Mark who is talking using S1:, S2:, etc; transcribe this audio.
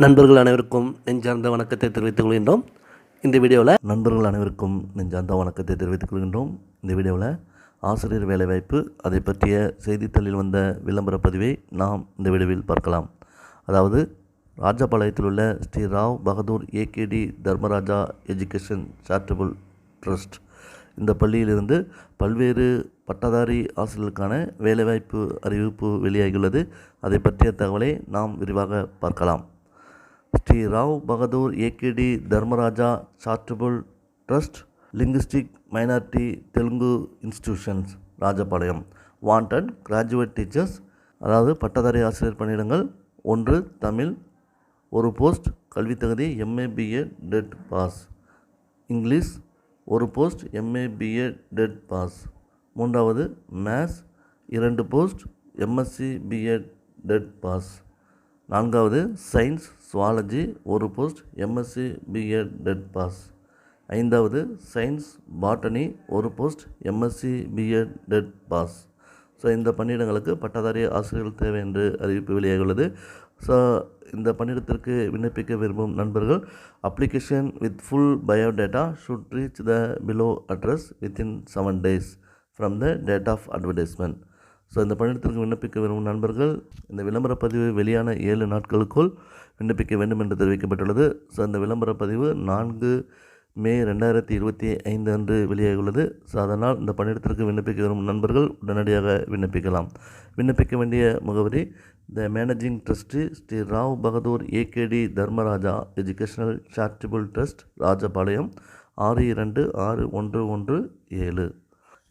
S1: நண்பர்கள் அனைவருக்கும் நெஞ்சார்ந்த வணக்கத்தை தெரிவித்துக் கொள்கின்றோம். இந்த வீடியோவில் நண்பர்கள் அனைவருக்கும் நெஞ்சார்ந்த வணக்கத்தை தெரிவித்துக் கொள்கின்றோம். இந்த வீடியோவில் ஆசிரியர் வேலைவாய்ப்பு அதை பற்றிய செய்தித்தாளில் வந்த விளம்பர பதிவை நாம் இந்த வீடியோவில் பார்க்கலாம். அதாவது ராஜபாளையத்தில் உள்ள Sri Rao Bahadur AKD Dharmaraja education charitable trust இந்த பள்ளியிலிருந்து பல்வேறு பட்டதாரி ஆசிரியர்களுக்கான வேலைவாய்ப்பு அறிவிப்பு வெளியாகியுள்ளது. அதை பற்றிய தகவலை நாம் விரிவாக பார்க்கலாம். Shri Rao Bahadur AKD Dharmaraja charitable trust linguistic minority Telugu institutions Rajapalayam. Wanted graduate teachers அதாவது பட்டதாரி ஆசிரியர் பணியிடங்கள் ஒன்று தமிழ் ஒரு போஸ்ட் கல்வித் தகுதி MA BA TET pass English ஒரு post MA BA TET pass மூன்றாவது மேத்ஸ் இரண்டு post MSc BA TET pass நான்காவது சயின்ஸ் சுவாலஜி ஒரு post MSc BEd TET pass ஐந்தாவது சயின்ஸ் பாட்டனி ஒரு post MSc BEd TET pass so இந்த பணியிடங்களுக்கு பட்டதாரி ஆசிரியர்கள் தேவை என்று அறிவிப்பு வெளியாகியுள்ளது. ஸோ இந்த பணியிடத்திற்கு விண்ணப்பிக்க விரும்பும் நண்பர்கள் application with full biodata should reach the below address within seven days from the date of advertisement so இந்த பணியிடத்திற்கு விண்ணப்பிக்க விரும்பும் நண்பர்கள் இந்த விளம்பர பதிவு வெளியான ஏழு நாட்களுக்குள் விண்ணப்பிக்க வேண்டும் என்று தெரிவிக்கப்பட்டுள்ளது. ஸோ இந்த விளம்பர பதிவு நான்கு மே ரெண்டாயிரத்தி இருபத்தி ஐந்து அன்று வெளியாகியுள்ளது. ஸோ அதனால் இந்த பணியிடத்திற்கு விண்ணப்பிக்க விரும்பும் நண்பர்கள் உடனடியாக விண்ணப்பிக்கலாம். விண்ணப்பிக்க வேண்டிய முகவரி the managing trustee Shri Rao Bahadur AKD Dharmaraja educational charitable trust Rajapalayam ஆறு இரண்டு ஆறு ஒன்று ஒன்று ஏழு.